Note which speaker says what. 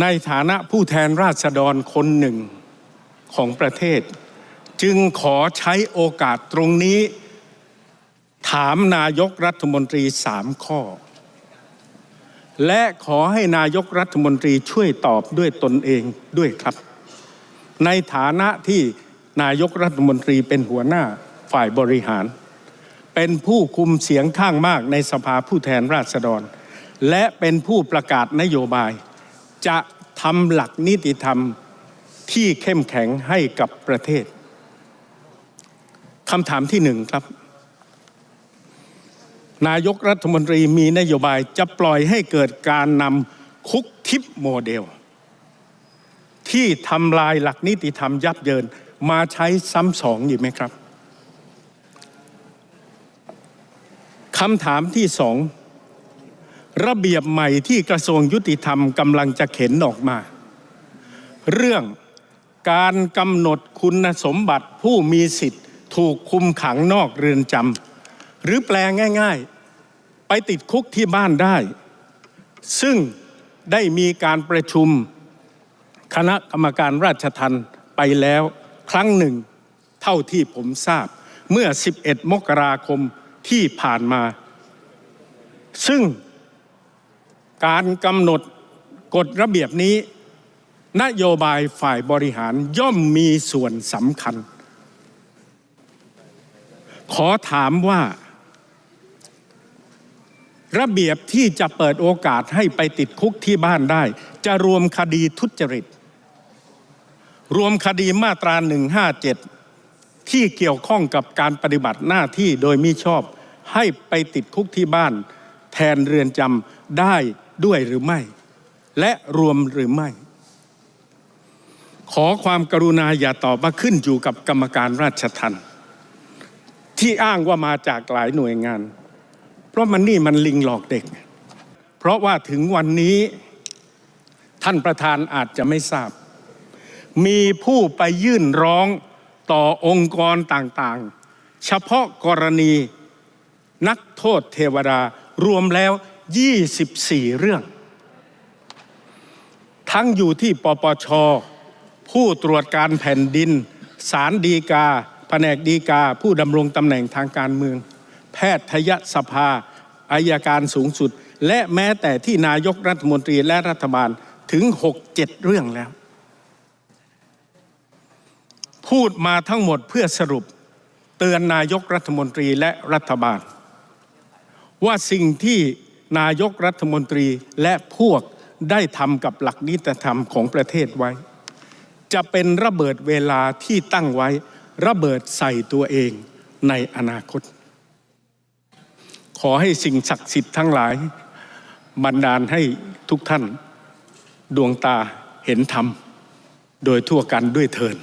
Speaker 1: ในฐานะผู้แทนราษฎรคนหนึ่งของประเทศ จึงขอใช้โอกาสตรงนี้ ถามนายกรัฐมนตรีสามข้อ และขอให้นายกรัฐมนตรีช่วยตอบด้วยตนเองด้วยครับ ในฐานะที่นายกรัฐมนตรีเป็นหัวหน้าฝ่ายบริหาร เป็นผู้คุมเสียงข้างมากในสภาผู้แทนราษฎร และเป็นผู้ประกาศนโยบาย จะทำหลักนิติธรรมที่เข้มแข็งให้กับประเทศคำถามที่หนึ่งครับ นายกรัฐมนตรีมีนโยบายจะปล่อยให้เกิดการนำคุกทิปโมเดล ที่ทำลายหลักนิติธรรมยับเยินมาใช้ซ้ำสองอยู่ไหมครับคำถามที่สอง ระเบียบใหม่ที่กระทรวงยุติธรรมกำลังจะเข็นออกมา เรื่องการกำหนดคุณสมบัติผู้มีสิทธิ์ ถูกคุมขังนอกเรือนจำหรือแปลง่าย ๆ ไปติดคุกที่บ้านได้ ซึ่งได้มีการประชุมคณะกรรมการราชทัณฑ์ไปแล้วครั้งหนึ่ง เท่าที่ผมทราบเมื่อ 11 มกราคมที่ผ่านมา ซึ่ง การกำหนดกฎระเบียบนี้ นโยบายฝ่ายบริหารย่อมมีส่วนสำคัญ ขอถามว่า ระเบียบที่จะเปิดโอกาสให้ไปติดคุกที่บ้านได้ จะรวมคดีทุจริต รวมคดีมาตรา 157 ที่เกี่ยวข้องกับการปฏิบัติหน้าที่โดยมิชอบให้ไปติดคุกที่บ้าน แทนเรือนจำได้ ด้วยหรือไม่ และรวมหรือไม่ ขอความกรุณาอย่าตอบว่าขึ้นอยู่กับกรรมการราชทัณฑ์ที่อ้างว่ามาจากหลายหน่วยงาน เพราะมันนี่มันลิงหลอกเด็ก เพราะว่าถึงวันนี้ท่านประธานอาจจะไม่ทราบ มีผู้ไปยื่นร้องต่อองค์กรต่างๆ เฉพาะกรณีนักโทษเทวดารวมแล้ว 24 เรื่อง ทั้งอยู่ที่ปปช ผู้ตรวจการแผ่นดิน สารดีกา แผนกดีกา ผู้ดำรงตำแหน่งทางการเมือง แพทยสภาอายการสูงสุด และแม้แต่ที่นายกรัฐมนตรีและรัฐบาลถึง 6-7 เรื่องแล้ว พูดมาทั้งหมดเพื่อสรุปเตือนนายกรัฐมนตรีและรัฐบาล ว่าสิ่งที่ นายกรัฐมนตรีและพวกได้ทำกับหลักนิติธรรมของประเทศไว้ จะเป็นระเบิดเวลาที่ตั้งไว้ ระเบิดใส่ตัวเองในอนาคต ขอให้สิ่งศักดิ์สิทธิ์ทั้งหลายบันดาลให้ทุกท่านดวงตาเห็นธรรม โดยทั่วกันด้วยเทิน